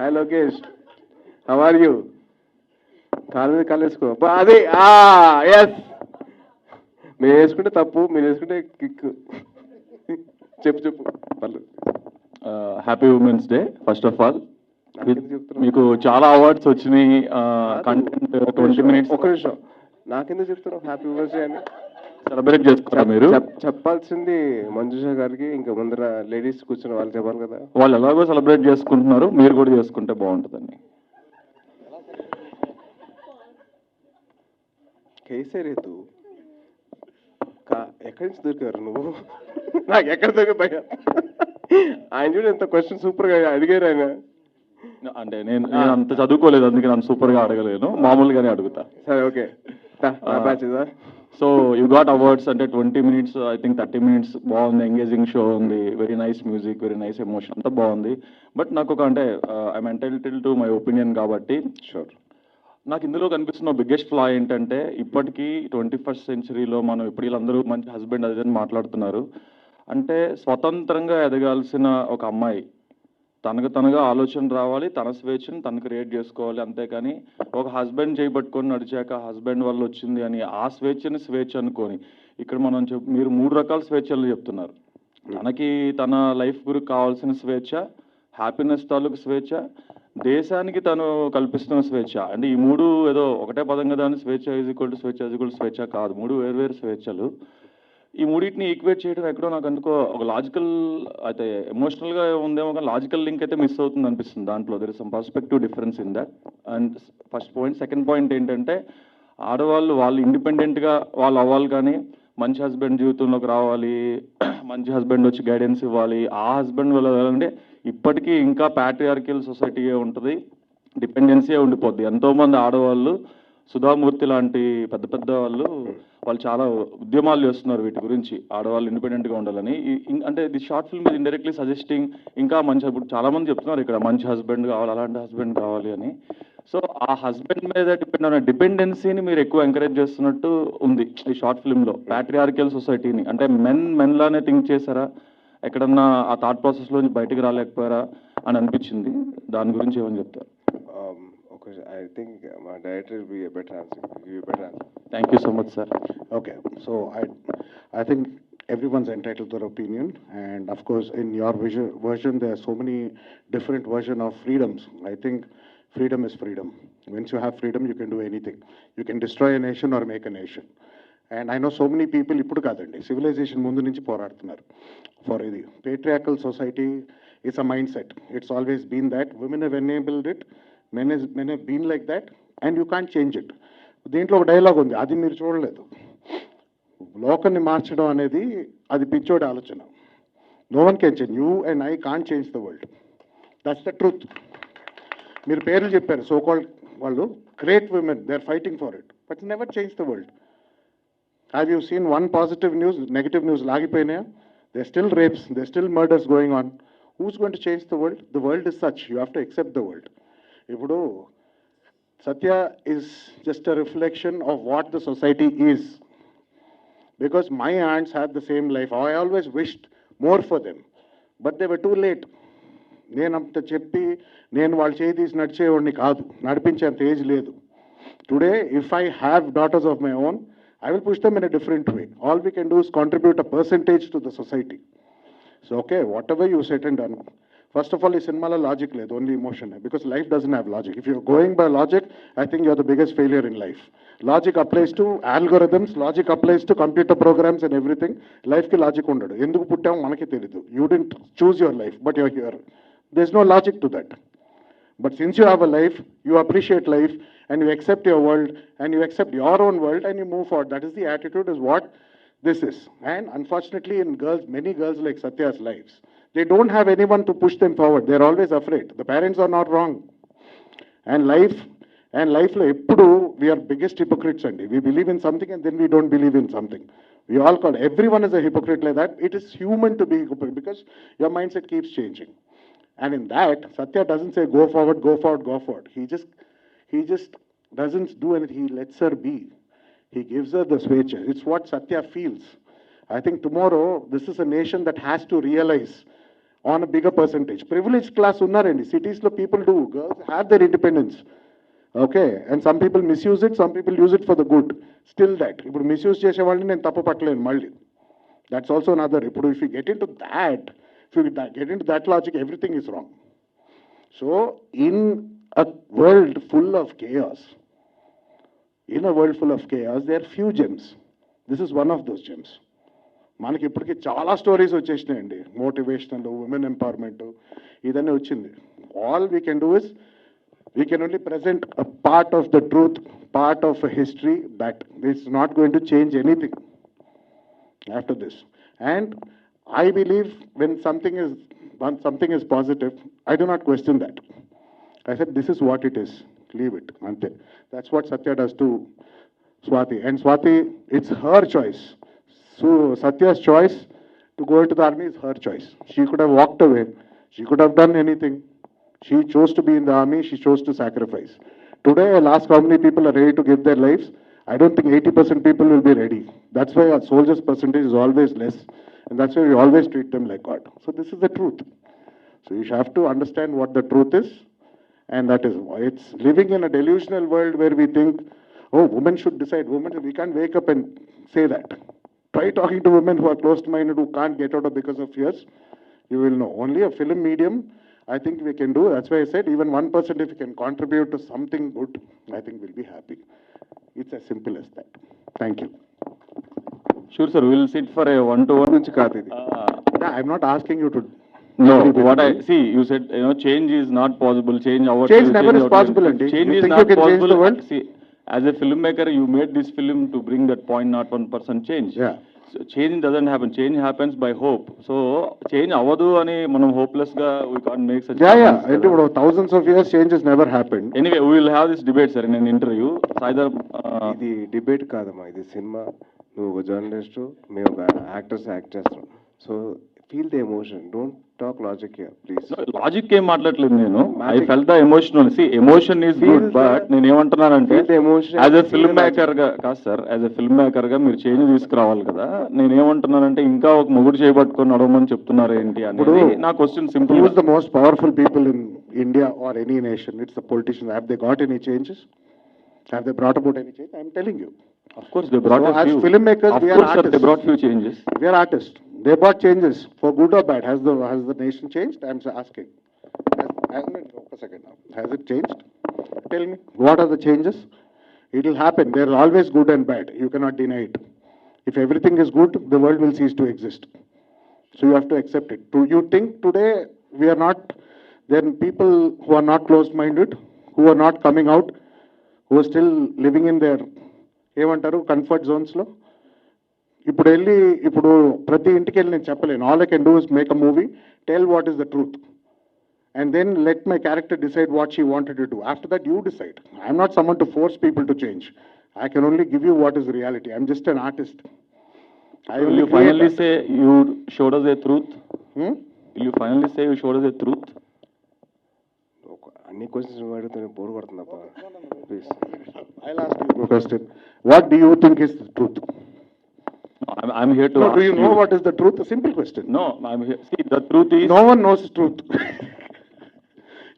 Hi Lokesh how are you కాలు మీద కాలు వేసుకో. అబ్బా, అది ఎస్ మేము వేసుకుంటే తప్పు మీరు వేసుకుంటే కిక్ చెప్పు చెప్పు. పర్లేదు. Happy women's day first of all? మీకు చాలా అవార్డ్స్ వచ్చినాయి కంటెంట్ ట్వంటీ మినిట్స్ ఒక నిమిషం నాకెందుకు చెప్తున్నావు? హ్యాపీ బర్త్డే అని. సెలబ్రేట్ చేసుకున్నారు మీరు? చెప్- చెప్పాల్సింది మంజుష గారికి ఇంకా ముందర లేడీస్ కూర్చున్న వాళ్ళు చెప్పాలి కదా. వాళ్ళు ఎలాగో సెలబ్రేట్ చేసుకుంటున్నారు మీరు కూడా చేసుకుంటే బాగుంటుందండి. కేసే రేతు ఎక్కడి నుంచి దొరికారు నువ్వు? నాకు ఎక్కడ దొరికి భయ ఆయన చూడు ఎంత క్వశ్చన్ సూపర్గా అడిగారు ఆయన. అంటే నేను అంత చదువుకోలేదు అందుకే నన్ను సూపర్గా అడగలేను. మామూలుగానే అడుగుతా. సరే okay. So you got awards అంటే twenty minutes I think thirty minutes బాగుంది ఎంగేజింగ్ షో ఉంది very nice music very nice emotion అంతా బాగుంది. బట్ నాకు ఒక అంటే I entitle to my opinion కాబట్టి షూర్ నాకు ఇందులో కనిపిస్తున్న బిగ్గెస్ట్ ఫ్లా ఏంటంటే ఇప్పటికీ ట్వంటీ ఫస్ట్ సెంచరీలో మనం ఇప్పుడు వీళ్ళందరూ మంచి హస్బెండ్ అది మాట్లాడుతున్నారు. అంటే స్వతంత్రంగా ఎదగాల్సిన ఒక అమ్మాయి తనకు తనగా ఆలోచన రావాలి తన స్వేచ్ఛను తను క్రియేట్ చేసుకోవాలి. అంతేకాని ఒక హస్బెండ్ చేయబట్టుకొని నడిచాక హస్బెండ్ వల్ల వచ్చింది అని ఆ స్వేచ్ఛని స్వేచ్ఛ అనుకొని ఇక్కడ మనం చెప్ మీరు మూడు రకాల స్వేచ్ఛలు చెప్తున్నారు. తనకి తన లైఫ్ గురికి కావాల్సిన స్వేచ్ఛ హ్యాపీనెస్ తాలూకు స్వేచ్ఛ దేశానికి తను కల్పిస్తున్న స్వేచ్ఛ. అంటే ఈ మూడు ఏదో ఒకటే పదం కదా అని స్వేచ్ఛ ఈజ్ ఈక్వల్ టు స్వేచ్ఛ ఈజ్ ఈక్వల్ స్వేచ్ఛ కాదు. మూడు వేరు వేరు స్వేచ్ఛలు. ఈ మూడింటిని ఈక్వేట్ చేయడం ఎక్కడో నాకు అందుకో ఒక లాజికల్ అయితే ఎమోషనల్గా ఉందేమో కానీ లాజికల్ లింక్ అయితే మిస్ అవుతుంది అనిపిస్తుంది దాంట్లో. There is some perspective difference in that and first point second point ఏంటంటే ఆడవాళ్ళు వాళ్ళు ఇండిపెండెంట్గా వాళ్ళు అవ్వాలి కానీ మంచి హస్బెండ్ జీవితంలోకి రావాలి మంచి హస్బెండ్ వచ్చి గైడెన్స్ ఇవ్వాలి. ఆ హస్బెండ్ వెళ్ళాలంటే ఇప్పటికీ ఇంకా ప్యాట్రియార్కియల్ సొసైటీయే ఉంటుంది డిపెండెన్సీయే ఉండిపోద్ది. ఎంతోమంది ఆడవాళ్ళు సుధామూర్తి లాంటి పెద్ద పెద్ద వాళ్ళు వాళ్ళు చాలా ఉద్యమాలు చేస్తున్నారు వీటి గురించి. ఆడవాళ్ళు ఇండిపెండెంట్గా ఉండాలని. అంటే the short film is indirectly suggesting ఇంకా మంచి ఇప్పుడు చాలామంది చెప్తున్నారు ఇక్కడ మంచి హస్బెండ్ కావాలి అలాంటి హస్బెండ్ కావాలి అని. సో ఆ హస్బెండ్ మీద డిపెండ్ అయిన డిపెండెన్సీని మీరు ఎక్కువ ఎంకరేజ్ చేస్తున్నట్టు ఉంది ఈ షార్ట్ ఫిల్మ్లో. ప్యాట్రియార్కల్ సొసైటీని అంటే మెన్ మెన్లానే థింక్ చేశారా? ఎక్కడన్నా ఆ థాట్ ప్రాసెస్లోంచి బయటకు రాలేకపోయారా? అని అనిపించింది. దాని గురించి ఏమని చెప్తారు? ఒక ఐ థింక్ మా director be better answer better answer thank you so much sir Okay, so I, I think everyone's entitled to their opinion, and of course, in your vision, version, there are so many different version of freedoms. I think freedom is freedom. Once you have freedom, you can do anything. You can destroy a nation or make a nation. And I know so many people ఇప్పుడు కాదండి civilization ముందు నుంచి పోరాడుతున్నారు for ఇది patriarchal society it's a mind set it's always been that women have enabled it men is men been like that and you can't change it. దీంట్లో ఒక dialogue ఉంది అది మీరు చూడలేదు. లోకాన్ని మార్చడం అనేది అది పిచ్చోడి ఆలోచన. No one can change you and I can't change the world that's the truth మీరు పేర్లు చెప్పారు సో వాళ్ళు great women they are fighting for it but never change the world have you seen one positive news negative news లాగిపోయినాయా? They still rapes they still murders going on who's going to change the world the world is such you have to accept the world ఇప్పుడు Satya is just a reflection of what the society is because my aunts had the same life I always wished more for them but they were too late. నేను అంత చెప్పి నేను వాళ్ళు చేయి తీసి నడిచేవాడిని కాదు. నడిపించేంత ఏజ్ లేదు. Today if I have daughters of my own I will push them in a different way all we can do is contribute a percentage to the society so okay whatever you set and done first of all ఈ సినిమాలో logic లేదు only emotion because life doesn't have logic if you're going by logic I think you're the biggest failure in life logic applies to algorithms logic applies to computer programs and everything లైఫ్కి logic ఉండడు ఎందుకు పుట్టామో మనకి తెలియదు you don't choose your life but your here this no logic to that But since you have a life, you appreciate life and you accept your world and you accept your own world and you move forward. That is the attitude, is what this is. And unfortunately, in girls, many girls like Satya's lives, they don't have anyone to push them forward. They're always afraid. The parents are not wrong. And life, and life లో ఎప్పుడు we are biggest hypocrites అండి we believe in something and then we don't believe in something we all call every one is a hypocrite like that it is human to be hypocrite because your mindset keeps changing And in that, Satya doesn't say go forward, go forward, go forward. He just he just doesn't do anything. He lets her be. He gives her the switch. It's what Satya feels. I think tomorrow this is a nation that has to realize on a bigger percentage privilege class ఉన్నారండి సిటీస్లో people do girls have their independence okay and some people misuse it some people use it for the good still that ఇప్పుడు misuse చేసే వాళ్ళని నేను తప్పు పట్టలేను మళ్ళీ. That's also another ఇప్పుడు if you get into that if you get into that logic everything is wrong so in a world full of chaos in a world full of chaos they are few gems this is one of those gems మనకి ఇప్పటికీ చాలా stories వచ్చేసినాయండి. Motivational women empowerment ఇదన్నీ వచ్చింది. All we can do is we can only present part of the truth part of history that this not going to change anything after this and I believe when something is one something is positive I do not question that I said this is what it is leave it అంతే that's what Satya does to Swathi and Swathi it's her choice So Satya's choice to go into the army is her choice. She could have walked away. She could have done anything. She chose to be in the army. She chose to sacrifice. Today, I'll ask how many people are ready to give their lives. I don't think 80% people will be ready. That's why our soldiers' percentage is always less. And that's why we always treat them like God. So this is the truth. So you have to understand what the truth is. And that is why it's living in a delusional world where we think, oh, women should decide. Women, we can't wake up and say that. Try talking to women who are closed minded, who can't get out of because of fears. You will know. Only a film medium, I think we can do. That's why I said, even 1% if you can contribute to something good, I think we'll be happy. It's as simple as that. Thank you. Sure, sir. We'll sit for a one to one. Uh, yeah, I'm not asking you to no, what I see, you said you know change is not possible. Change our change never change is possible. Change, change you is think not you can possible. Change the world? See, as a filmmaker, you made this film to bring that point, not one percent change. Yeah. So change doesn't happen, change happens by hope. So change అవదు అని మనం hopeless గా we can't make such. Yeah, yeah. కదా. ఇప్పుడు thousands of years changes never happened. Anyway, we will have this debate, sir, in an interview. Either, uh, ఇది debate కాదమ్మా ఇది cinema నువ్వు ఒక జర్నలిస్ట్ మేము ఒక యాక్టర్స్ యాక్ట్ చేస్తాం so feel the emotion don't talk logic here please logic ఏం మాట్లాడలేదు నేను. I felt the emotion see emotion is good but నేను ఏమంటున్నాను అంటే ఎమోషన్ యాజ్ ఎ ఫిల్మ్ మేకర్గా కాదు సార్ యాజ్ ఎ ఫిల్మ్ మేకర్గా మీరు చేంజ్ తీసుకురావాలి కదా. నేను ఏమంటున్నాను అంటే ఇంకా ఒక మొగుడు చేయబట్టుకొని నడవమని చెప్తున్నారు ఏంటి అనేది నా question simple who's the most powerful people in India or any nation it's the politician have they got any changes have they brought about any change I am telling you of course they brought a film makers we are artists they brought few changes we are artists They brought changes for good or bad. Has the has the nation changed? I'm asking. Has, hasn't it? A second now. Has it changed? Tell me. What are the changes? It will happen. There are always good and bad. You cannot deny it. If everything is good, the world will cease to exist. So you have to accept it. Do you think today we are not? There are people who are not closed-minded, who are not coming out, who are still living in their ఏమంటారు comfort జోన్స్లో ఇప్పుడు వెళ్ళి ఇప్పుడు ప్రతి ఇంటికి వెళ్ళి నేను చెప్పలేను. All I can do is make a movie tell what is the truth and then let my character decide what she wanted to do after that you decide I'm not someone to force people to change I can only give you what is reality I'm just an artist I will you finally say you showed us a truth Hmm? Will you finally say you showed us a truth అన్ని questions అడిగితే bore కొడుతుందప్ప please I'll ask you a question. What do you think is I'm, I'm here to. No, do you know what is the truth? A simple question. No, I'm here, see, the truth is. No one knows truth.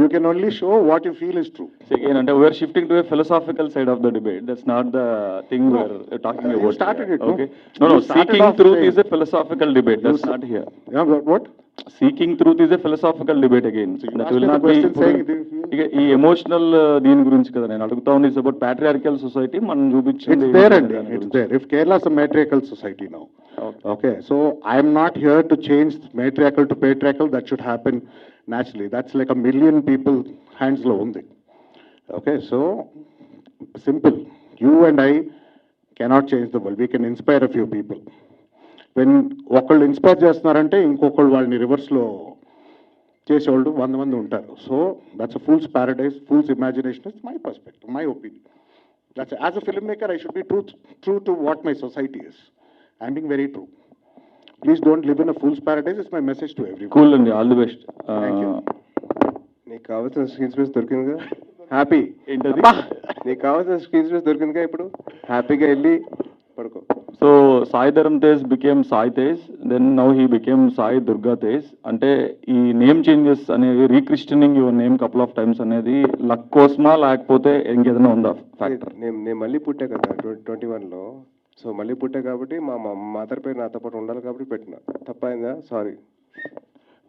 you can only show what you feel is true. See, again, and we're shifting to a philosophical side of the debate. That's not the thing No. we're talking You about. started here, it, no? Okay. No, no, started seeking truth is a philosophical debate. That's not here. Yeah, but what? Seeking truth is a philosophical debate again. So you That asked will me the not be. question saying, do you feel- ఇక ఈ emotional దీని గురించి కదా నేను అడుగుతా ఉంది it's about patriarchal society మనం చూపించింది and దాని it's గురించి. there. If Kerala is a matriarchal society now, Okay. okay, so naturally that's like a million people హ్యాండ్స్లో ఉంది okay so simple you and I cannot change the world we can inspire a few people when ఒకళ్ళు inspire చేస్తున్నారంటే ఇంకొకళ్ళు వాళ్ళని రివర్స్లో చేసేవాళ్ళు వంద మంది ఉంటారు so that's a fool's paradise fool's imagination is my perspective my opinion that's as a film maker I should be true true to what my society is I being very true please don't live in fool's paradise is my message to every cool అండి. All the best Thank you. నీకు కావాల్సిన screen space దొరికిందిగా happy ఏంటది? నీకు కావాల్సిన screen space దొరికిందిగా ఇప్పుడు? హ్యాపీగా వెళ్ళి పడుకో. So Sai Dharam Tej became Sai Tej then now he became Sai Durga Tej అంటే ఈ నేమ్ చేంజెస్ అనేవి rechristening your name couple of times అనేది లక్ కోసమా లేకపోతే ఇంకేదైనా ఉందా? ఫ్యాక్టర్ నేను నేను మళ్ళీ పుట్టా కదా ట్వంటీ వన్లో సో మళ్ళీ పుట్టా కాబట్టి మా మదర్ పేరు నాతో పాటు ఉండాలి కాబట్టి పెట్టిన. తప్పైందా? సారీ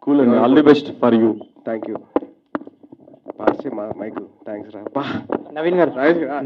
కూల్ అండి. All the best for you thank you pass మా మైక్ థ్యాంక్స్ రా. నవీన్ గారు. నవీన్ గారు.